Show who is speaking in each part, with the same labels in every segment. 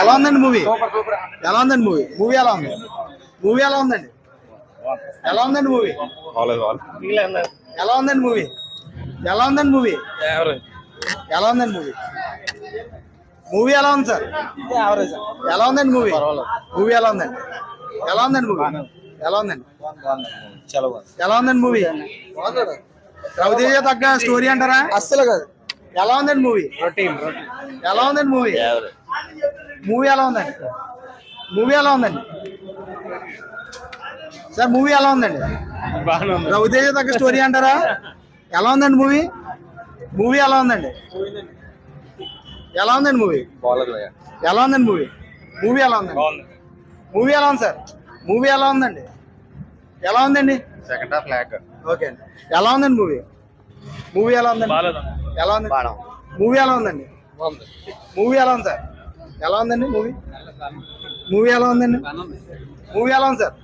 Speaker 1: ఎలా ఉందండి మూవీ? ఎలా ఉందండి మూవీ? మూవీ ఎలా ఉంది? మూవీ ఎలా ఉందండి? ఎలా ఉందండి మూవీ? ఎలా ఉందండి మూవీ? ఎలా ఉందండి మూవీ? ఎలా ఉందండి మూవీ? మూవీ ఎలా ఉంది సార్? ఎలా ఉందండి మూవీ? మూవీ ఎలా ఉందండి? ఎలా ఉందండి మూవీ? ఎలా ఉందండి? ఎలా ఉందండి మూవీ? రవితేజ తగ్గ స్టోరీ అంటారా?
Speaker 2: అస్సలు కాదు.
Speaker 1: ఎలా ఉందండి మూవీ? ఎలా ఉందండి మూవీ? మూవీ ఎలా ఉందండి? మూవీ ఎలా ఉందండి? సార్ మూవీ ఎలా ఉందండి? రవితేజ తగ్గ స్టోరీ అంటారా? ఎలా ఉందండి మూవీ? మూవీ ఎలా ఉందండి? ఎలా ఉందండి మూవీ? ఎలా ఉందండి మూవీ? మూవీ ఎలా ఉందండి? మూవీ ఎలా ఉంది సార్? మూవీ ఎలా ఉందండి? ఎలా ఉందండి?
Speaker 2: సెకండ్ హాఫ్
Speaker 1: ఓకే అండి. ఎలా ఉందండి మూవీ? మూవీ ఎలా ఉందండి? ఎలా ఉంది? మూవీ ఎలా ఉందండి? మూవీ ఎలా ఉంది సార్ ఎలా ఉందండి మూవీ మూవీ ఎలా ఉందండి? మూవీ ఎలా ఉంది సార్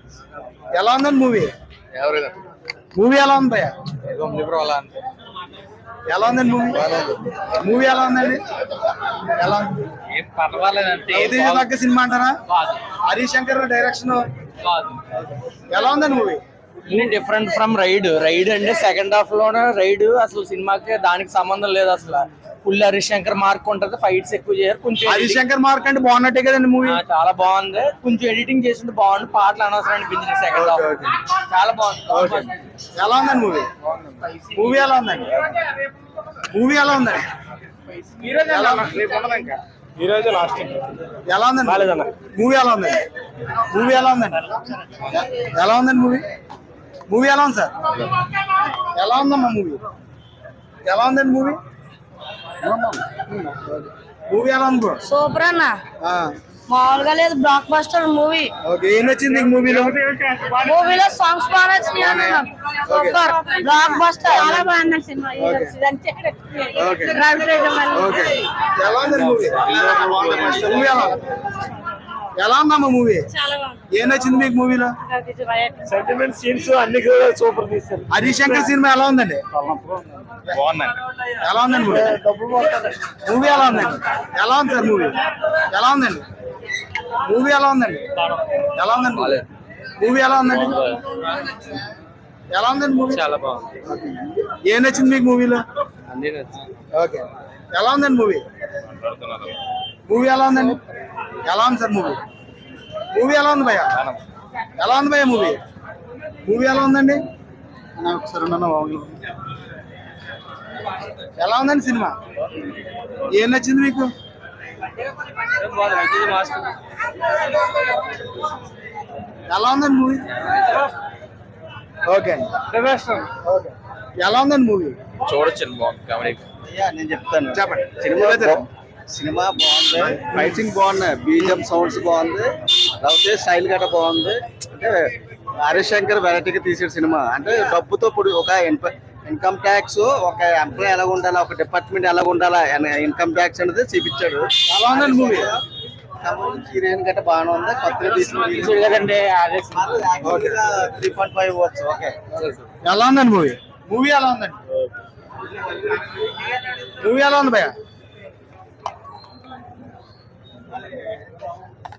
Speaker 1: ఎలా ఉందండి మూవీ మూవీ ఎలా ఉంది భయ్యా? ఎలా ఉందండి మూవీ మూవీ ఎలా ఉందండి? ఎలా తగ్గ సినిమా అంటారా? హరీష్ శంకర్ డైరెక్షన్ ఎలా ఉందండి movie
Speaker 3: different from raid raid అంటే సెకండ్ హాఫ్లోనే రైడ్ అసలు సినిమాకి దానికి సంబంధం లేదు అసలు. ఫుల్ హరిశంకర్ మార్క్ ఉంటది ఫైట్స్ ఎక్కువ చేయరు. కొంచెం
Speaker 1: హరీష్
Speaker 3: editing-
Speaker 1: శంకర్ మార్క్ అంటే బాగున్నట్టే కదండి మూవీ
Speaker 3: చాలా బాగుంది. కొంచెం ఎడిటింగ్ చేసింది బాగుంది పాటలు అనవసరం అనిపించింది సెకండ్ హాఫ్ చాలా బాగుంది.
Speaker 1: ఎలా ఉందండి మూవీ మూవీ ఎలా ఉందండి? మూవీ ఎలా ఉందండి? ఎలా ఉంది?
Speaker 2: ఈ రోజు లాస్ట్
Speaker 1: ఎలా ఉందండి? మూవీ ఎలా ఉందండి? మూవీ ఎలా ఉందండి? ఎలా ఉందండి మూవీ మూవీ ఎలా ఉంది సార్? ఎలా ఉందమ్మా మూవీ ఎలా ఉందండి మూవీ మూవీ ఎలా ఉంది
Speaker 4: సూపర్ అన్న. మామూలుగా లేదు బ్లాక్ బస్టర్ మూవీ
Speaker 1: ఓకే ఏం నచ్చింది మూవీలో
Speaker 4: మూవీలో సాంగ్స్ బాగా నచ్చినాయి. సూపర్ బ్లాక్ బస్టర్ చాలా బాగుంది సినిమా.
Speaker 1: ఎలా ఉందండి మూవీ మూవీ ఎలా ఉంది? ఎలా ఉందమ్మా మూవీ
Speaker 4: చాలా బాగుంది.
Speaker 1: ఏం నచ్చింది మీకు మూవీలో
Speaker 2: సెంటిమెంట్ సీన్స్ అన్ని సూపర్ తీస్తారు
Speaker 1: హరీష్ శంకర్ సినిమా ఎలా ఉందండి?
Speaker 2: బాగుందండి.
Speaker 1: ఎలా ఉందండి మూవీ మూవీ ఎలా ఉందండి? ఎలా ఉంది సార్ మూవీ ఎలా ఉందండి? మూవీ ఎలా ఉందండి? ఎలా ఉందండి మూవీ ఎలా ఉందండి? ఎలా ఉందండి మూవీ
Speaker 3: చాలా బాగుంది.
Speaker 1: ఏం నచ్చింది మీకు మూవీలో
Speaker 3: అన్ని నచ్చింది.
Speaker 1: ఓకే. ఎలా ఉందండి మూవీ మూవీ ఎలా ఉందండి? ఎలా ఉంది సార్ మూవీ మూవీ ఎలా ఉంది భయ్య? ఎలా ఉంది భయ్య మూవీ మూవీ ఎలా ఉందండి? ఒకసారి ఎలా ఉందండి సినిమా? ఏం నచ్చింది మీకు? ఎలా ఉందండి మూవీ ఓకే అండి ఓకే ఎలా ఉందండి మూవీ
Speaker 3: చూడొచ్చు
Speaker 2: నేను చెప్తాను.
Speaker 1: చెప్పండి.
Speaker 2: సినిమా సినిమా బాగుంది. ఫైటింగ్ బాగున్నాయి బీజం సౌండ్స్ బాగుంది. లేకపోతే స్టైల్ గట్రా బాగుంది. అంటే హరీష్ శంకర్ వెరైటీగా తీసాడు సినిమా. అంటే డబ్బుతో ఇప్పుడు ఒక ఇన్కమ్ ట్యాక్స్ ఒక ఎంప్లాయ్ ఎలా ఉండాలా ఒక డిపార్ట్మెంట్ ఎలా ఉండాలా ఇన్కమ్ ట్యాక్స్ అనేది చూపించాడు.
Speaker 1: ఎలా ఉందండి మూవీ
Speaker 2: హీరోయిన్ గట్రా బాగానే ఉంది. కొత్తగా
Speaker 3: కదండి
Speaker 2: త్రీ పాయింట్ ఫైవ్ ఓకే.
Speaker 1: ఎలా ఉందండి మూవీ మూవీ ఎలా ఉందండి? మూవీ ఎలా ఉంది భయ్య?